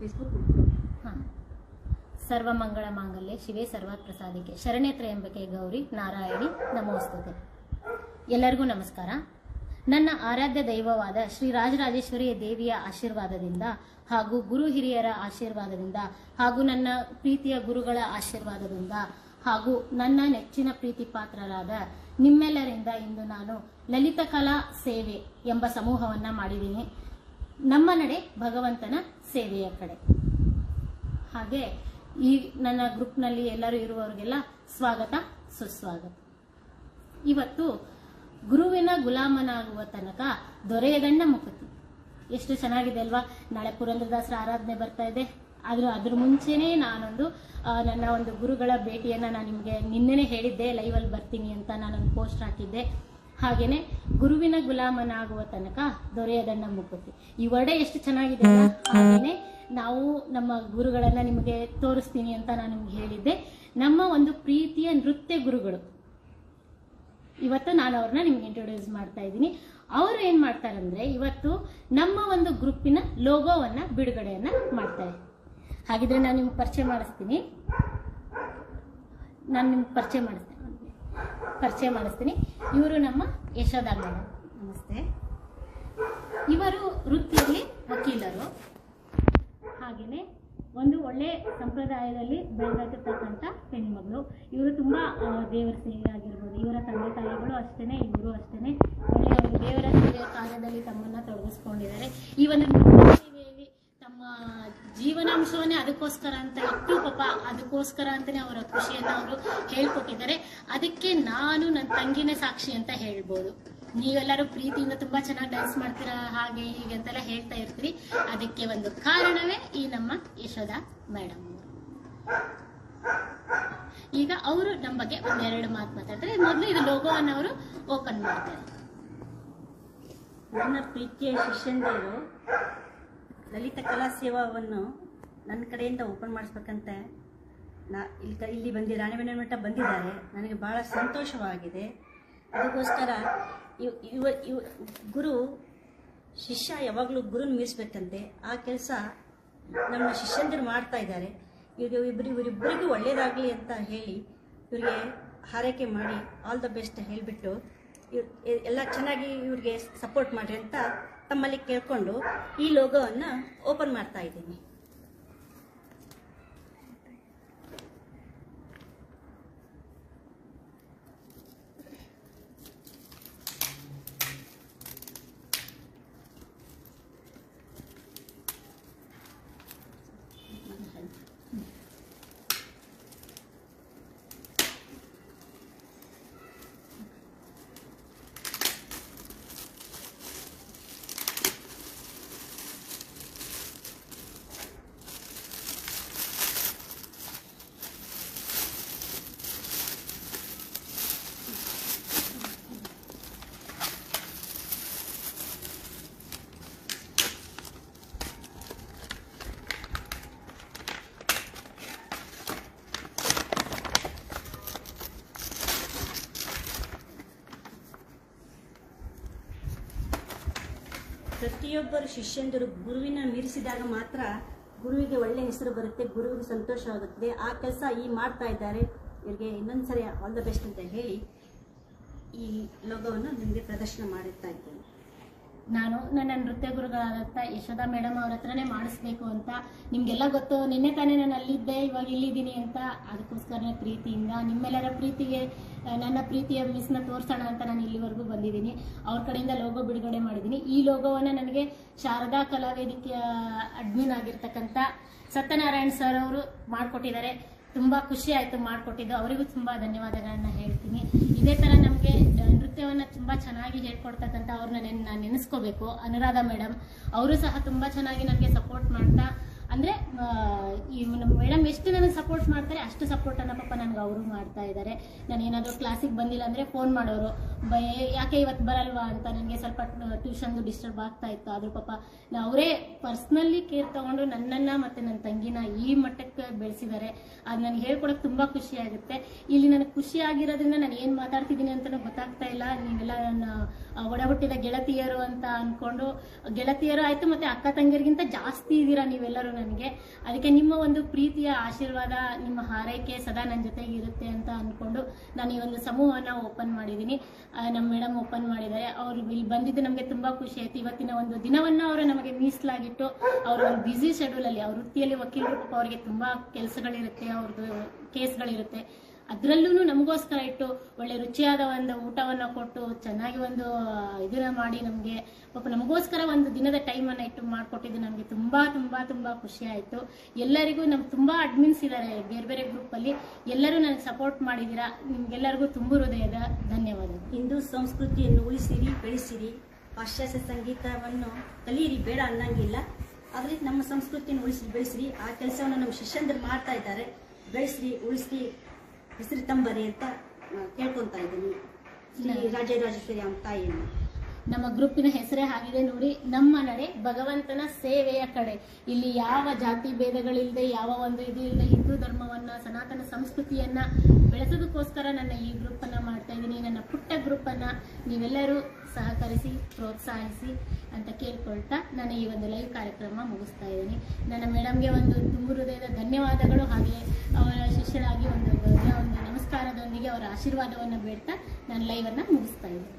Facebook ಹಾಂ. ಸರ್ವಮಂಗಳ ಮಾಂಗಲ್ಯ, ಶಿವೇ ಸರ್ವಾತ್ ಪ್ರಸಾದಿಕೆ ಶರಣೆ ತ್ರಯಂಬಕೆ ಗೌರಿ, ನಾರಾಯಣಿ, ನಮೋಸ್ತುತೆ. ಎಲ್ಲರಿಗೂ ನಮಸ್ಕಾರ. ನನ್ನ ಆರಾಧ್ಯ ದೈವವಾದ ಶ್ರೀ ರಾಜರಾಜೇಶ್ವರಿ ದೇವಿಯ ಆಶೀರ್ವಾದದಿಂದ ಹಾಗೂ ಗುರು ಹಿರಿಯರ ಆಶೀರ್ವಾದದಿಂದ ಹಾಗೂ ನನ್ನ ಪ್ರೀತಿಯ ಗುರುಗಳ ಆಶೀರ್ವಾದದಿಂದ ಹಾಗೂ ನನ್ನ ನೆಚ್ಚಿನ ಪ್ರೀತಿ ಪಾತ್ರರಾದ ನಿಮ್ಮೆಲ್ಲರಿಂದ ಇಂದು ನಾನು ಲಲಿತ ಕಲಾ ಸೇವೆ ಎಂಬ ಸಮೂಹವನ್ನ ಮಾಡಿದ್ದೀನಿ. ನಮ್ಮ ನಡೆ ಭಗವಂತನ ಸೇವೆಯ ಕಡೆ. ಹಾಗೆ ಈ ನನ್ನ ಗ್ರೂಪ್ನಲ್ಲಿ ಎಲ್ಲರೂ ಇರುವವರಿಗೆಲ್ಲ ಸ್ವಾಗತ, ಸುಸ್ವಾಗತ. ಇವತ್ತು ಗುರುವಿನ ಗುಲಾಮನಾಗುವ ತನಕ ದೊರೆಯಗಣ್ಣ ಮುಕುತಿ. ಎಷ್ಟು ಚೆನ್ನಾಗಿದೆ ಅಲ್ವಾ? ನಾಳೆ ಪುರಂದ್ರದಾಸರ ಆರಾಧನೆ ಬರ್ತಾ ಇದೆ. ಆದ್ರೂ ಅದ್ರ ಮುಂಚೆನೇ ನಾನೊಂದು ನನ್ನ ಒಂದು ಗುರುಗಳ ಭೇಟಿಯನ್ನ ನಾನು ನಿಮಗೆ ನಿನ್ನೆನೆ ಹೇಳಿದ್ದೆ ಲೈವಲ್ಲಿ ಬರ್ತೀನಿ ಅಂತ ನಾನೊಂದು ಪೋಸ್ಟ್ ಹಾಕಿದ್ದೆ. ಹಾಗೇನೆ ಗುರುವಿನ ಗುಲಾಮನಾಗುವ ತನಕ ದೊರೆಯದಣ್ಣ ಮುಕುತಿ ಈ ವರ್ಡೆ ಎಷ್ಟು ಚೆನ್ನಾಗಿದೆ? ಹಾಗೇನೆ ನಾವು ನಮ್ಮ ಗುರುಗಳನ್ನ ನಿಮಗೆ ತೋರಿಸ್ತೀನಿ ಅಂತ ನಾನು ನಿಮ್ಗೆ ಹೇಳಿದ್ದೆ. ನಮ್ಮ ಒಂದು ಪ್ರೀತಿಯ ನೃತ್ಯ ಗುರುಗಳು. ಇವತ್ತು ನಾನು ಅವ್ರನ್ನ ನಿಮ್ಗೆ ಇಂಟ್ರೊಡ್ಯೂಸ್ ಮಾಡ್ತಾ ಇದ್ದೀನಿ. ಅವರು ಏನ್ ಮಾಡ್ತಾರಂದ್ರೆ ಇವತ್ತು ನಮ್ಮ ಒಂದು ಗ್ರೂಪಿನ ಲೋಗೋವನ್ನ ಬಿಡುಗಡೆಯನ್ನ ಮಾಡ್ತಾರೆ. ಹಾಗಿದ್ರೆ ನಾನು ನಿಮ್ಗೆ ಪರಿಚಯ ಮಾಡಿಸ್ತೀನಿ. ನಾನು ನಿಮ್ಗೆ ಪರಿಚಯ ಮಾಡಿಸ್ತೀನಿ. ಪರಿಚಯ ಮಾಡಿಸ್ತೀನಿ. ಇವರು ನಮ್ಮ ಯಶೋಧ ಮೇಡಮ್ ನಮಸ್ತೆ. ಇವರು ವೃತ್ತಿಯಲ್ಲಿ ವಕೀಲರು. ಹಾಗೆಯೇ ಒಂದು ಒಳ್ಳೆ ಸಂಪ್ರದಾಯದಲ್ಲಿ ಬೆಳೆದಿರ್ತಕ್ಕಂಥ ಹೆಣ್ಮಗಳು. ಇವರು ತುಂಬ ದೇವರ ಸೇವೆ ಆಗಿರ್ಬೋದು ಇವರ ತಂದೆ ತಾಯಿಗಳು ಅಷ್ಟೇನೆ ಇವರು ಅಷ್ಟೇನೆ. ಒಳ್ಳೆಯ ದೇವರ ಸೇವೆಯ ಕಾರ್ಯದಲ್ಲಿ ತಮ್ಮನ್ನು ತೊಡಗಿಸ್ಕೊಂಡಿದ್ದಾರೆ. ಈ ಒಂದು ಜೀವನಾಂಶವನ್ನೇ ಅದಕ್ಕೋಸ್ಕರ ಅಂತ ಇಟ್ಟು ಪಾಪ ಅದಕ್ಕೋಸ್ಕರ ಅಂತಾನೆ ಅವರ ಖುಷಿಯನ್ನ ಅವರು ಹೇಳ್ಕೊಟ್ಟಿದ್ದಾರೆ. ಅದಕ್ಕೆ ನಾನು ನನ್ನ ತಂಗಿನೇ ಸಾಕ್ಷಿ ಅಂತ ಹೇಳ್ಬೋದು. ನೀವೆಲ್ಲರೂ ಪ್ರೀತಿಯಿಂದ ತುಂಬಾ ಚೆನ್ನಾಗಿ ಡ್ಯಾನ್ಸ್ ಮಾಡ್ತೀರಾ, ಹಾಗೆ ಹೀಗೆ ಅಂತೆಲ್ಲ ಹೇಳ್ತಾ ಇರ್ತೀರಿ. ಅದಕ್ಕೆ ಒಂದು ಕಾರಣವೇ ಈ ನಮ್ಮ ಯಶೋಧ ಮೇಡಮ್ ಈಗ ಅವರು ನಮ್ಮ ಬಗ್ಗೆ ಒಂದೆರಡು ಮಾತು ಮಾತಾಡ್ತಾರೆ. ಮೊದಲು ಇದು ಲೋಗೋವನ್ನು ಅವರು ಓಪನ್ ಮಾಡ್ತಾರೆ. ನನ್ನ ಪ್ರೀತಿಯ ಶಿಷ್ಯಂದಿರು, ಲಲಿತ ಕಲಾ ಸೇವಾವನ್ನು ನನ್ನ ಕಡೆಯಿಂದ ಓಪನ್ ಮಾಡಿಸ್ಬೇಕಂತೆ. ನಾ ಇಲ್ಲಿ ಇಲ್ಲಿ ಬಂದಿ ರಾಣಿಬೆನ್ನೂರು ಮಠ ಬಂದಿದ್ದಾರೆ. ನನಗೆ ಭಾಳ ಸಂತೋಷವಾಗಿದೆ. ಅದಕ್ಕೋಸ್ಕರ ಇವ್, ಇವ ಇವ, ಗುರು, ಶಿಷ್ಯ ಯಾವಾಗಲೂ ಗುರುನ ಮೀರಿಸ್ಬೇಕಂತೆ. ಆ ಕೆಲಸ ನಮ್ಮ ಶಿಷ್ಯಂದಿರು ಮಾಡ್ತಾ ಇದ್ದಾರೆ. ಇವ್ರಿಗೆ ಇಬ್ಬರು ಇವರಿಬ್ಬರಿಗೂ ಒಳ್ಳೇದಾಗಲಿ ಅಂತ ಹೇಳಿ ಇವರಿಗೆ ಹಾರೈಕೆ ಮಾಡಿ ಆಲ್ ದ ಬೆಸ್ಟ್ ಹೇಳಿಬಿಟ್ಟು ಇವ್ ಎಲ್ಲ ಚೆನ್ನಾಗಿ ಇವ್ರಿಗೆ ಸಪೋರ್ಟ್ ಮಾಡಿರಿ ಅಂತ ತಮ್ಮಲ್ಲಿ ಕೇಳಿಕೊಂಡು ಈ ಲೋಗೋವನ್ನು ಓಪನ್ ಮಾಡ್ತಾ ಇದ್ದೀನಿ. ಪ್ರತಿಯೊಬ್ಬರು ಶಿಷ್ಯಂದರು ಗುರುವಿನ ಮೀರಿಸಿದಾಗ ಮಾತ್ರ ಗುರುವಿಗೆ ಒಳ್ಳೆ ಹೆಸರು ಬರುತ್ತೆ, ಗುರುವಿಗೆ ಆಗುತ್ತೆ. ಆ ಕೆಲಸ ಈ ಮಾಡ್ತಾ ಇದ್ದಾರೆ. ಇವರಿಗೆ ಇನ್ನೊಂದ್ಸರಿ ಆಲ್ ದ ಬೆಸ್ಟ್ ಅಂತ ಹೇಳಿ ಈ ಲೋಗವನ್ನು ನಿಮಗೆ ಪ್ರದರ್ಶನ ಮಾಡುತ್ತಾ ಇದ್ದೇನೆ. ನಾನು ನನ್ನ ನೃತ್ಯ ಗುರುಗಳಾದಂಥ ಯಶೋಧ ಮೇಡಮ್ ಅವ್ರ ಹತ್ರನೇ ಮಾಡಿಸ್ಬೇಕು ಅಂತ ನಿಮಗೆಲ್ಲ ಗೊತ್ತು. ನಿನ್ನೆ ತಾನೇ ನಾನು ಅಲ್ಲಿದ್ದೆ, ಇವಾಗ ಇಲ್ಲಿದ್ದೀನಿ ಅಂತ ಅದಕ್ಕೋಸ್ಕರನೇ ಪ್ರೀತಿಯಿಂದ ನಿಮ್ಮೆಲ್ಲರ ಪ್ರೀತಿಗೆ ನನ್ನ ಪ್ರೀತಿಯ ಮಿಸ್ನ ತೋರಿಸೋಣ ಅಂತ ನಾನು ಇಲ್ಲಿವರೆಗೂ ಬಂದಿದ್ದೀನಿ. ಅವ್ರ ಕಡೆಯಿಂದ ಲೋಗೋ ಬಿಡುಗಡೆ ಮಾಡಿದ್ದೀನಿ. ಈ ಲೋಗೋವನ್ನು ನನಗೆ ಶಾರದಾ ಕಲಾವೇದಿಕೆಯ ಅಡ್ಮಿನ್ ಆಗಿರ್ತಕ್ಕಂಥ ಸತ್ಯನಾರಾಯಣ್ ಸರ್ ಅವರು ಮಾಡಿಕೊಟ್ಟಿದ್ದಾರೆ. ತುಂಬ ಖುಷಿ ಆಯಿತು ಮಾಡಿಕೊಟ್ಟಿದ್ದು. ಅವರಿಗೂ ತುಂಬ ಧನ್ಯವಾದಗಳನ್ನು ಹೇಳ್ತೀನಿ. ಇದೇ ಥರ ನಮಗೆ ನೃತ್ಯವನ್ನ ತುಂಬಾ ಚೆನ್ನಾಗಿ ಹೇಳ್ಕೊಡ್ತಕ್ಕಂಥ ಅವ್ರನ್ನ ನೆನ್, ನಾನು ನೆನೆಸ್ಕೋಬೇಕು. ಅನುರಾಧ ಮೇಡಮ್ ಅವರು ಸಹ ತುಂಬಾ ಚೆನ್ನಾಗಿ ನನಗೆ ಸಪೋರ್ಟ್ ಮಾಡ್ತಾ ಅಂದ್ರೆ ನಮ್ಮ ಮೇಡಮ್ ಎಷ್ಟು ನನಗೆ ಸಪೋರ್ಟ್ ಮಾಡ್ತಾರೆ, ಅಷ್ಟು ಸಪೋರ್ಟನ್ನು ಪಾಪ ನನಗೆ ಅವರು ಮಾಡ್ತಾ ಇದ್ದಾರೆ ನಾನು ಏನಾದರೂ ಕ್ಲಾಸಿಗೆ ಬಂದಿಲ್ಲ ಅಂದರೆ ಫೋನ್ ಮಾಡೋರು, ಬ- ಯಾಕೆ ಇವತ್ತು ಬರಲ್ವಾ ಅಂತ ನನಗೆ ಸ್ವಲ್ಪ ಟ್ಯೂಷನ್ದು ಡಿಸ್ಟರ್ಬ್ ಆಗ್ತಾ ಇತ್ತು. ಆದರೂ ಪಾಪ ಅವರೇ ಪರ್ಸ್ನಲಿ ಕೇರ್ ತಗೊಂಡು ನನ್ನನ್ನು ಮತ್ತು ನನ್ನ ತಂಗಿನ ಈ ಮಟ್ಟಕ್ಕೆ ಬೆಳೆಸಿದ್ದಾರೆ. ಅದು ನನಗೆ ಹೇಳ್ಕೊಡೋಕೆ ತುಂಬ ಖುಷಿ ಆಗುತ್ತೆ. ಇಲ್ಲಿ ನನಗೆ ಖುಷಿ ಆಗಿರೋದ್ರಿಂದ ನಾನು ಏನು ಮಾತಾಡ್ತಿದ್ದೀನಿ ಅಂತಲೂ ಗೊತ್ತಾಗ್ತಾ ಇಲ್ಲ. ನೀವೆಲ್ಲ ನನ್ನ ಒಡಹುಟ್ಟಿದ ಹುಟ್ಟಿದ ಗೆಳತಿಯರು ಅಂತ ಅಂದ್ಕೊಂಡು ಗೆಳತಿಯರು ಆಯಿತು ಮತ್ತು ಅಕ್ಕ ತಂಗಿಯರಿಗಿಂತ ಜಾಸ್ತಿ ಇದ್ದೀರಾ ನೀವೆಲ್ಲರೂ ನನಗೆ. ಅದಕ್ಕೆ ನಿಮ್ಮ ಒಂದು ಪ್ರೀತಿಯ ಆಶೀರ್ವಾದ ನಿಮ್ಮ ಹಾರೈಕೆ ಸದಾ ನನ್ನ ಜೊತೆಗೆ ಇರುತ್ತೆ ಅಂತ ಅಂದ್ಕೊಂಡು ನಾನು ಈ ಒಂದು ಸಮೂಹನ ಓಪನ್ ಮಾಡಿದ್ದೀನಿ. ನಮ್ಮ ಮೇಡಮ್ ಓಪನ್ ಮಾಡಿದ್ದಾರೆ. ಅವರು ಇಲ್ಲಿ ಬಂದಿದ್ದು ನಮಗೆ ತುಂಬಾ ಖುಷಿ ಆಯ್ತು. ಇವತ್ತಿನ ಒಂದು ದಿನವನ್ನ ಅವರು ನಮಗೆ ಮೀಸಲಾಗಿಟ್ಟು ಅವ್ರ ಒಂದು ಬ್ಯುಸಿ ಶೆಡ್ಯೂಲಲ್ಲಿ ಅವ್ರ ವೃತ್ತಿಯಲ್ಲಿ ವಕೀಲರು ಅವರಿಗೆ ತುಂಬಾ ಕೆಲಸಗಳಿರುತ್ತೆ ಅವ್ರದ್ದು ಕೇಸ್ಗಳಿರುತ್ತೆ ಅದರಲ್ಲೂ ನಮಗೋಸ್ಕರ ಇಟ್ಟು ಒಳ್ಳೆ ರುಚಿಯಾದ ಒಂದು ಊಟವನ್ನು ಕೊಟ್ಟು ಚೆನ್ನಾಗಿ ಒಂದು ಇದನ್ನ ಮಾಡಿ ನಮಗೆ. ಪಾಪ ನಮಗೋಸ್ಕರ ಒಂದು ದಿನದ ಟೈಮನ್ನು ಇಟ್ಟು ಮಾಡಿಕೊಟ್ಟಿದ್ದು ನಮಗೆ ತುಂಬಾ ತುಂಬಾ ತುಂಬಾ ಖುಷಿ ಆಯಿತು. ಎಲ್ಲರಿಗೂ ನಮ್ಗೆ ತುಂಬಾ ಅಡ್ಮಿನ್ಸ್ ಇದ್ದಾರೆ ಬೇರೆ ಬೇರೆ ಗ್ರೂಪಲ್ಲಿ ಎಲ್ಲರೂ ನನಗೆ ಸಪೋರ್ಟ್ ಮಾಡಿದ್ದೀರಾ ನಿಮ್ಗೆಲ್ಲರಿಗೂ ತುಂಬ ಹೃದಯದ ಧನ್ಯವಾದಗಳು. ಹಿಂದೂ ಸಂಸ್ಕೃತಿಯನ್ನು ಉಳಿಸಿರಿ, ಬೆಳೆಸಿರಿ. ಪಾಶ್ಚಾತ್ಯ ಸಂಗೀತವನ್ನು ಕಲಿಯಿರಿ, ಬೇಡ ಅನ್ನಂಗಿಲ್ಲ. ಆದರೆ ನಮ್ಮ ಸಂಸ್ಕೃತಿಯನ್ನು ಉಳಿಸಿ, ಬೆಳೆಸಿರಿ. ಆ ಕೆಲಸವನ್ನು ನಮ್ಮ ಶಿಷ್ಯಂದರು ಮಾಡ್ತಾ ಇದ್ದಾರೆ. ಬೆಳೆಸ್ರಿ, ಉಳಿಸ್ರಿ. ಹೆಸರು ತಂಬರಿ ಅಂತ ಕೇಳ್ಕೊಂತ ಇದ್ದೀನಿ. ಶ್ರೀ ರಾಜರಾಜೇಶ್ವರಿ ಅಂತ ತಾಯಿಯನ್ನು ನಮ್ಮ ಗ್ರೂಪಿನ ಹೆಸರೇ ಆಗಿದೆ ನೋಡಿ. ನಮ್ಮ ನಡೆ ಭಗವಂತನ ಸೇವೆಯ ಕಡೆ. ಇಲ್ಲಿ ಯಾವ ಜಾತಿ ಭೇದಗಳಿಲ್ಲದೆ, ಯಾವ ಒಂದು ಇದು ಇಲ್ಲದೆ ಹಿಂದೂ ಧರ್ಮವನ್ನ, ಸನಾತನ ಸಂಸ್ಕೃತಿಯನ್ನ ಬೆಳೆಸೋದಕ್ಕೋಸ್ಕರ ನನ್ನ ಈ ಗ್ರೂಪ್ ಮಾಡ್ತಾ ಇದ್ದೀನಿ. ನನ್ನ ಪುಟ್ಟ ಗ್ರೂಪ್ ಅನ್ನ ನೀವೆಲ್ಲರೂ ಸಹಕರಿಸಿ, ಪ್ರೋತ್ಸಾಹಿಸಿ ಅಂತ ಕೇಳ್ಕೊಳ್ತಾ ನಾನು ಈ ಒಂದು ಲೈವ್ ಕಾರ್ಯಕ್ರಮ ಮುಗಿಸ್ತಾ ಇದ್ದೀನಿ. ನನ್ನ ಮೇಡಮ್ಗೆ ಒಂದು ತುಂಬ ಹೃದಯದ ಧನ್ಯವಾದಗಳು. ಹಾಗೆ ಅವರ ಶಿಷ್ಯರಾಗಿ ಒಂದು ಒಂದು ನಮಸ್ಕಾರದೊಂದಿಗೆ ಅವರ ಆಶೀರ್ವಾದವನ್ನು ಬೇಡ್ತಾ ನಾನು ಲೈವ್ ಅನ್ನ ಮುಗಿಸ್ತಾ ಇದ್ದೀನಿ.